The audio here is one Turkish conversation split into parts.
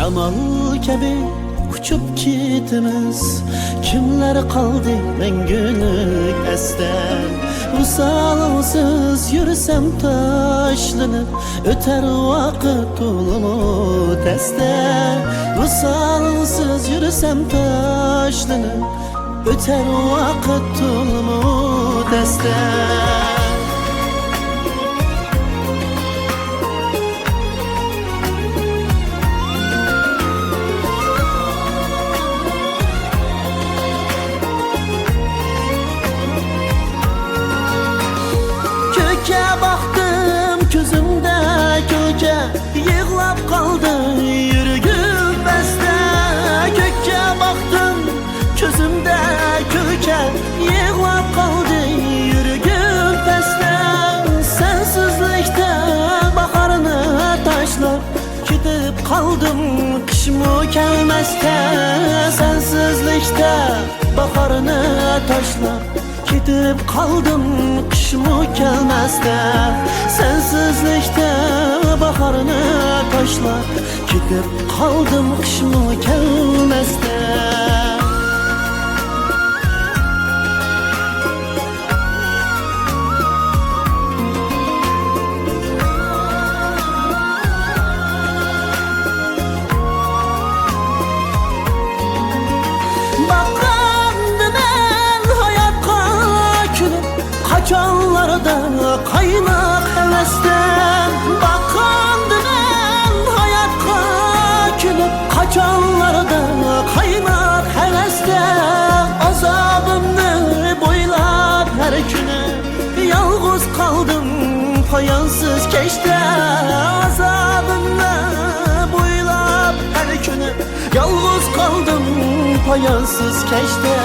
Shamol kabi uchib ketimiz Kimlar qoldi mangulik asda Visolsiz yursam tashlanib O'tar vaqt to'lib tasda Visolsiz yursam tashlanib O'tar vaqt to'lib tasda Köke Kaldım kış gelmezde Sensizlikte baharını taşlap Gidip kaldım kış gelmezde Sensizlikte baharını taşla Gidip kaldım kış mı Kaçanlarda kaynak hevesden Bakandı ben hayatqa külüp Kaçanlarda kaynak hevesden Azabımı boylap her günü Yalğız kaldım payansız keşte Azabımı boylap her günü Yalğız kaldım payansız keşte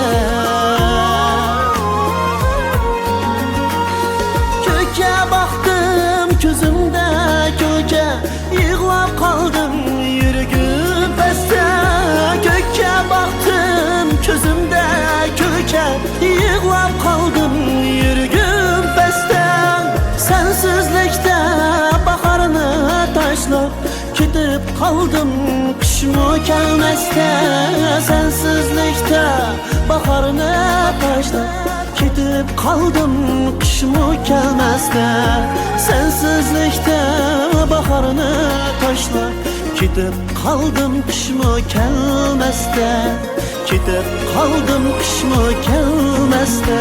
taşlap Gidip kaldım kış mı gelmezde Sensizlikte baharını taşlap Gidip kaldım kış mı gelmezde Sensizlikte baharını taşlap Gidip kaldım kış mı gelmezde Gidip kaldım kış mı gelmezde